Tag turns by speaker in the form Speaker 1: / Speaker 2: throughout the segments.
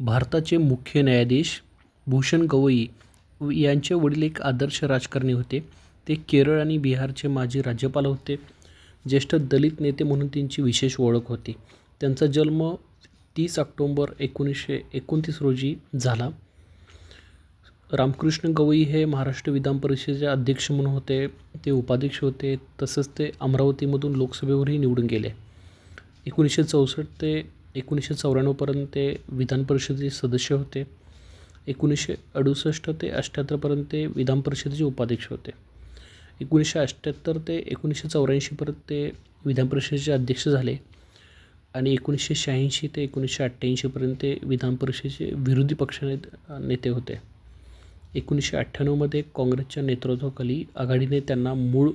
Speaker 1: भारताचे मुख्य न्यायाधीश भूषण गवई यांचे वडील एक आदर्श राजकारणी होते. ते केरळ आणि बिहारचे माजी राज्यपाल होते. ज्येष्ठ दलित नेते म्हणून त्यांची विशेष ओळख होती. त्यांचा जन्म तीस ऑक्टोंबर एकोणीसशे एकोणतीस रोजी झाला. रामकृष्ण गवई हे महाराष्ट्र विधान परिषदेचे अध्यक्ष म्हणून होते. ते उपाध्यक्ष होते. तसंच ते अमरावतीमधून लोकसभेवरही निवडून गेले. एकोणीसशे चौसष्ट ते एकोणीसशे चौऱ्याण्णवपर्यंत ते विधान परिषदेचे सदस्य होते. एकोणीसशे अडुसष्ट ते अठ्ठ्याहत्तरपर्यंत ते विधान परिषदेचे उपाध्यक्ष होते. एकोणीसशे अठ्ठ्याहत्तर ते एकोणीसशे चौऱ्याऐंशीपर्यंत ते विधान परिषदेचे अध्यक्ष झाले आणि एकोणीसशे शहाऐंशी ते एकोणीसशे अठ्ठ्याऐंशीपर्यंत ते विधान परिषदेचे विरोधी पक्ष नेते होते. एकोणीसशे अठ्ठ्याण्णवमध्ये काँग्रेसच्या नेतृत्वाखाली आघाडीने त्यांना मूळ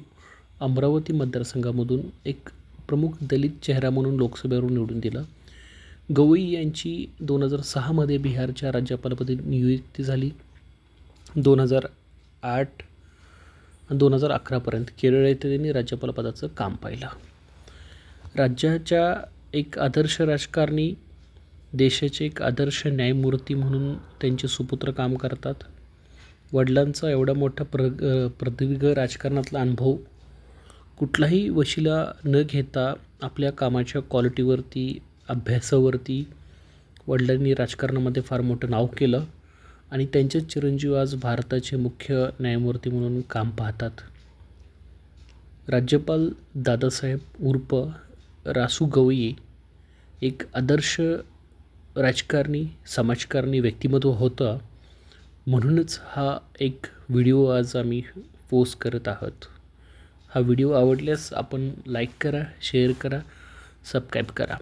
Speaker 1: अमरावती मतदारसंघामधून एक प्रमुख दलित चेहरा म्हणून लोकसभेवरून निवडून दिलं. गवई यांची दोन हजार सहामध्ये बिहारच्या राज्यपालपदी नियुक्ती झाली. दोन हजार आठ दोन हजार अकरापर्यंत केरळ येथे त्यांनी राज्यपालपदाचं काम पाहिलं. राज्याच्या एक आदर्श राजकारणी देशाचे एक आदर्श न्यायमूर्ती म्हणून त्यांचे सुपुत्र काम करतात. वडिलांचा एवढा मोठा प्र प्रदीर्घ राजकारणातला अनुभव कुठलाही वशिला न घेता आपल्या कामाच्या क्वालिटीवरती अभ्यासावरती वडिलांनी राजकारणामध्ये फार मोठं नाव केलं आणि त्यांचेच चिरंजीव आज भारताचे मुख्य न्यायमूर्ती म्हणून काम पाहतात. राज्यपाल दादासाहेब उर्फ रासू गवई एक आदर्श राजकारणी समाजकारणी व्यक्तिमत्व होतं म्हणूनच हा एक व्हिडिओ आज आम्ही पोस्ट करत आहोत. हा व्हिडिओ आवडल्यास आपण लाईक करा शेअर करा सबस्क्राईब करा.